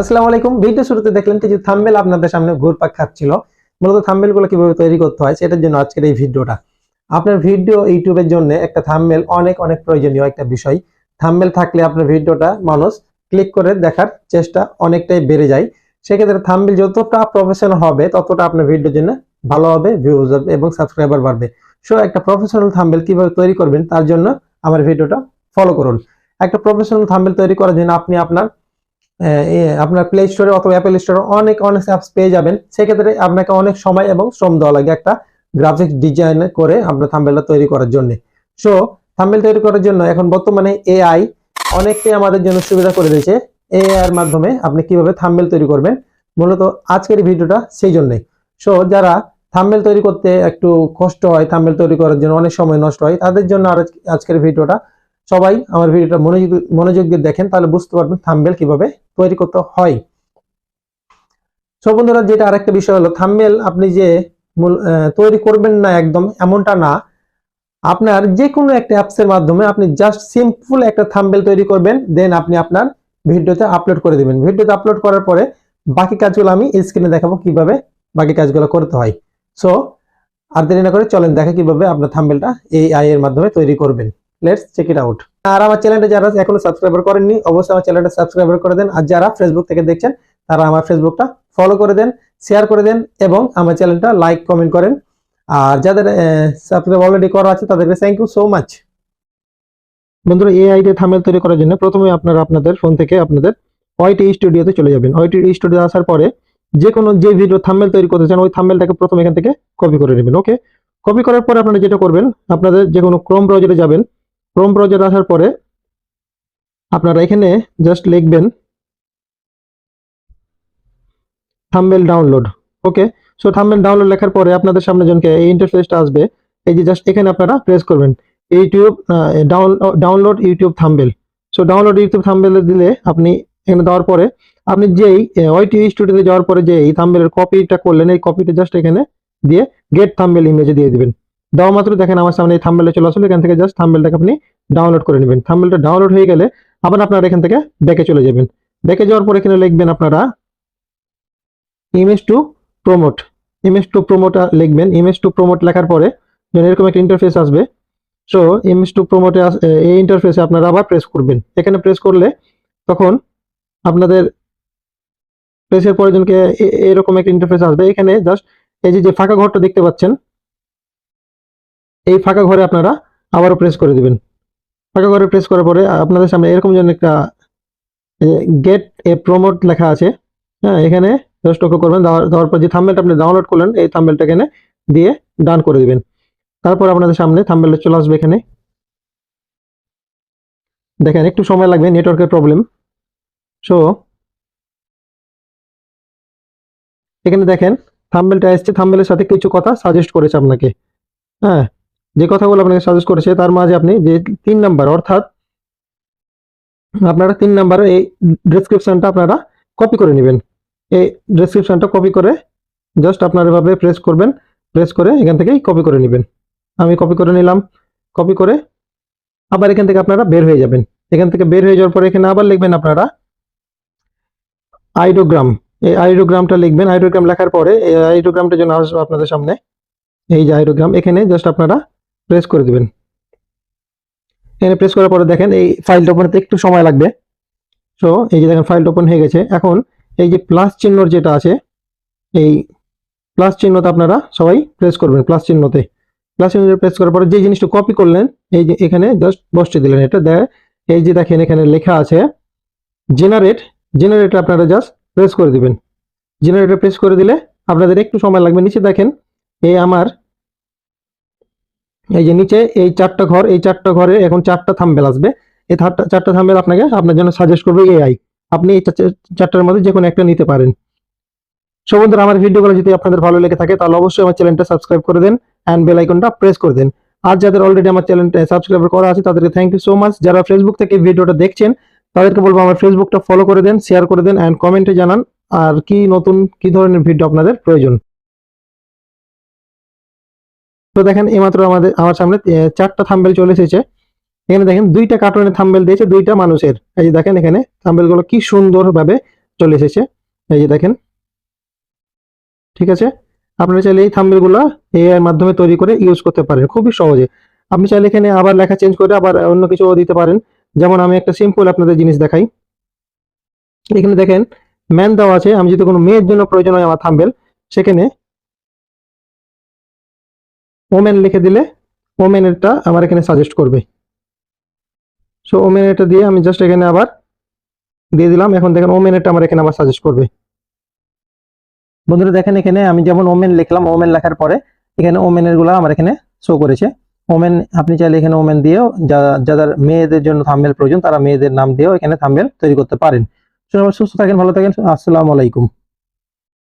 আসসালামু আলাইকুম। ভিডিও শুরুতে দেখলেন কিছু থাম্বেল আপনাদের সামনে ঘুরপাক খাচ্ছিল। মূলত থাম্বেলগুলো কীভাবে তৈরি করতে হয় সেটার জন্য আজকের এই ভিডিওটা। আপনার ভিডিও ইউটিউবের জন্য একটা থাম্বেল অনেক অনেক প্রয়োজনীয় একটা বিষয়। থাম্বেল থাকলে আপনার ভিডিওটা মানুষ ক্লিক করে দেখার চেষ্টা অনেকটাই বেড়ে যায়। সেক্ষেত্রে থাম্বেল যতটা প্রফেশনাল হবে, ততটা আপনার ভিডিওর জন্য ভালো হবে ভিউজ হবে এবং সাবস্ক্রাইবার বাড়বে। সো একটা প্রফেশনাল থাম্বেল কীভাবে তৈরি করবেন তার জন্য আমার ভিডিওটা ফলো করুন। একটা প্রফেশনাল থাম্বেল তৈরি করার জন্য আপনি আপনার আপনার প্লে স্টোরে অথবা অ্যাপেল স্টোরে অনেক অনেক অ্যাপস পেয়ে যাবেন। সেক্ষেত্রে আপনাকে অনেক সময় এবং শ্রম দেওয়া লাগে একটা গ্রাফিক্স ডিজাইন করে আপনার থাম্বেলটা তৈরি করার জন্য। সো থাম্বেল তৈরি করার জন্য এখন বর্তমানে এআই অনেকটাই আমাদের জন্য সুবিধা করে দিয়েছে। এআই এর মাধ্যমে আপনি কীভাবে থাম্বেল তৈরি করবেন, মূলত আজকের ভিডিওটা সেই জন্যই। সো যারা থাম্বেল তৈরি করতে একটু কষ্ট হয় থাম্বেল তৈরি করার জন্য অনেক সময় নষ্ট হয়, তাদের জন্য আজকের ভিডিওটা সবাই আমার ভিডিওটা মনোযোগ মনোযোগ দিয়ে দেখেন, তাহলে বুঝতে পারবেন থাম্বেল কীভাবে তৈরি করতে হয়। সো বন্ধুরা, যেটা আরেকটা বিষয় হলো থাম্বেল আপনি যে তৈরি করবেন না একদম এমনটা না। আপনার যে কোনো একটা অ্যাপসের মাধ্যমে আপনি জাস্ট সিম্পল একটা থাম্বেল তৈরি করবেন দেন আপনি আপনার ভিডিওতে আপলোড করে দিবেন। ভিডিওতে আপলোড করার পরে বাকি কাজগুলো আমি স্ক্রিনে দেখাবো কীভাবে বাকি কাজগুলো করতে হয়। সো আর দেরি না করে চলেন, দেখা কীভাবে আপনার থাম্বেলটা এই আই এর মাধ্যমে তৈরি করবেন। লেটস চেক ইট আউট আর আমার চ্যানেলটা যারা এখনও সাবস্ক্রাইবার করেননি, অবশ্যই আমার চ্যানেলটা সাবস্ক্রাইবার করে দেন। আর যারা ফেসবুক থেকে দেখছেন, তারা আমার ফেসবুকটা ফলো করে দেন শেয়ার করে দেন, এবং আমার চ্যানেলটা লাইক কমেন্ট করেন। আর যাদের সাবস্ক্রাইব অলরেডি করা আছে, তাদেরকে থ্যাংক ইউ সো মাচ বন্ধুরা এই আইডি থামেল তৈরি করার জন্য প্রথমে আপনারা আপনাদের ফোন থেকে আপনাদের ওয়াইটি স্টুডিওতে চলে যাবেন। ওয়াইটি স্টুডিও আসার পরে যে কোনো যে ভিডিও থাম্বেল তৈরি করতে চান, ওই থাম্বেলটাকে প্রথমে এখান থেকে কপি করে নেবেন ওকে কপি করার পরে আপনারা যেটা করবেন, আপনাদের যে কোনো ক্রোম ব্রাউজারে যাবেন ক্রোম ব্রাউজারে আসার পরে আপনারা এখানে জাস্ট লিখবেন thumbnail download okay so thumbnail download লেখার পরে আপনাদের সামনে জনকে এই ইন্টারফেসটা আসবে, এই যে জাস্ট এখানে আপনারা প্রেস করবেন। YouTube download YouTube thumbnail so download YouTube thumbnail দিলে আপনি এখানে দেওয়ার পরে আপনি যেই ওয়াইটি স্টুডিওতে যাওয়ার পরে যে এই থাম্বেলের কপিটা করলেন, এই কপিটা জাস্ট এখানে দিয়ে গেট থাম্বেল ইমেজে দিয়ে দিবেন। দেওয়া মাত্র, দেখেন আমার সামনে এই থাম্বেলে চলে আসলে, এখান থেকে জাস্ট থাম্বেলটাকে আপনি ডাউনলোড করে নেবেন। থাম্বেলটা ডাউনলোড হয়ে গেলে আবার আপনারা এখান থেকে ব্যাকে চলে যাবেন। ব্যাকে যাওয়ার পর এখানে লিখবেন আপনারা image to promote image to promote লিখবেন। ইমেজ টু প্রমোট লেখার পরে এরকম একটা ইন্টারফেস আসবে। সো ইমেজ টু প্রমোটে এই ইন্টারফেসে আপনারা আবার প্রেস করবেন। এখানে প্রেস করলে তখন আপনাদের প্রেসের পরে জনকে এরকম একটা ইন্টারফেস আসবে। এখানে জাস্ট এই যে ফাঁকা ঘরটা দেখতে পাচ্ছেন এই ফাঁকা ঘরে আপনারা আবারও প্রেস করে দিবেন। ফাঁকা ঘরে প্রেস করার পরে আপনাদের সামনে এরকম যেন একটা গেট এ প্রমোট লেখা আছে। হ্যাঁ এখানে জাস্ট ওকে করবেন। দেওয়ার পর যে থাম্বেলটা আপনি ডাউনলোড করলেন, এই থাম্বেলটা এখানে দিয়ে ডান করে দিবেন। তারপর আপনাদের সামনে থাম্বেলটা চলে আসবে এখানে। দেখেন, একটু সময় লাগবে নেটওয়ার্কের প্রবলেম সো এখানে দেখেন থাম্বেলটা এসছে। থাম্বেলের সাথে কিছু কথা সাজেস্ট করেছে আপনাকে। হ্যাঁ যে কথাগুলো আপনাকে সাজেস্ট করেছে, তার মাঝে আপনি যে তিন নাম্বার অর্থাৎ আপনারা তিন নাম্বার এই ডেসক্রিপশনটা আপনারা কপি করে নেবেন। এই ডেসক্রিপশনটা কপি করে জাস্ট আপনারা এভাবে প্রেস করবেন প্রেস করে এখান থেকেই কপি করে নেবেন। আমি কপি করে নিলাম কপি করে আবার এখান থেকে আপনারা বের হয়ে যাবেন। এখান থেকে বের হয়ে যাওয়ার পরে এখানে আবার লিখবেন আপনারা আইডোগ্রাম এই আইডোগ্রামটা লিখবেন। আইডোগ্রাম লেখার পরে এই আইডোগ্রামটা যেন আসবে আপনাদের সামনে, এই যে আইডোগ্রাম এখানে জাস্ট আপনারা প্রেস করে দিবেন। এখানে প্রেস করার পরে দেখেন এই ফাইলটা ওপেন হতে একটু সময় লাগবে। সো এই যে দেখেন ফাইলটা ওপেন হয়ে গেছে। এখন এই যে প্লাস চিহ্নর যেটা আছে, এই প্লাস চিহ্নতে আপনারা সবাই প্রেস করবেন প্লাস চিহ্নতে। প্লাস চিহ্নতে প্রেস করার পরে যে জিনিসটা কপি করলেন, এই যে এখানে জাস্ট বসতে দিলেন। এটা দেয় এই যে দেখেন এখানে লেখা আছে জেনারেট জেনারেট আপনারা জাস্ট প্রেস করে দিবেন। জেনারেটর প্রেস করে দিলে আপনাদের একটু সময় লাগবে। নিচে দেখেন, এই আমার এই যে নিচে এই চারটা ঘর, এই চারটা ঘরে এখন চারটা থাম্বেল আসবে। এই চারটা থাম্বেল আপনাকে আপনার জন্য সাজেস্ট করবে এআই আপনি এই চার- চারটার মধ্যে যে কোনো একটা নিতে পারেন। সো বন্ধুরা, আমার ভিডিওগুলো যদি আপনাদের ভালো লেগে থাকে, তাহলে অবশ্যই আমার চ্যানেলটা সাবস্ক্রাইব করে দেন অ্যান্ড বেল আইকনটা প্রেস করে দেন। আর যাদের অলরেডি আমার চ্যানেলটা সাবস্ক্রাইব করা আছে, তাদেরকে থ্যাংক ইউ সো মাচ যারা ফেসবুক থেকে ভিডিওটা দেখছেন, তাদেরকে বলব আমার ফেসবুকটা ফলো করে দেন শেয়ার করে দেন অ্যান্ড কমেন্টে জানান, আর কি নতুন, কি ধরনের ভিডিও আপনাদের প্রয়োজন। তো দেখেন, এইমাত্র আমাদের, আমার সামনে চারটা থাম্বেল চলে এসেছে। এখানে দেখেন, দুইটা কার্টুনের থাম্বেল দিয়েছে, দুইটা মানুষের। এই যে দেখেন এখানে থাম্বেলগুলো কি সুন্দর ভাবে চলে এসেছে। এই যে দেখেন, ঠিক আছে? আপনারা চাইলে এই থাম্বেলগুলা এআই মাধ্যমে তৈরি করে ইউজ করতে পারেন, খুবই সহজে। আপনি চাইলে এখানে আবার লেখা চেঞ্জ করে আবার অন্য কিছু দিতে পারেন। যেমন আমি একটা সিম্পল আপনাদের জিনিস দেখাই। এখানে দেখেন ম্যান দেওয়া আছে, আমি যদি কোনো মেয়ের জন্য প্রয়োজন হয় আমার থাম্বেল, সেখানে ওমেন লিখে দিলে ওমেনেরটা আমার এখানে সাজেস্ট করবে। সো ওমেনেরটা দিয়ে আমি জাস্ট এখানে আবার দিয়ে দিলাম। এখন দেখেন ওমেনেরটা আমার এখানে আবার সাজেস্ট করবে। বন্ধুরা, দেখেন এখানে আমি যেমন ওমেন লিখলাম ওমেন লেখার পরে এখানে ওমেনেরগুলা আমার এখানে শো করেছে। ওমেন আপনি চাইলে এখানে ওমেন দিয়েও যাদের মেয়েদের জন্য থাম্বেল প্রয়োজন, তারা মেয়েদের নাম দিয়েও এখানে থাম্বেল তৈরি করতে পারেন। সুস্থ থাকেন, ভালো থাকেন। আসসালামু আলাইকুম।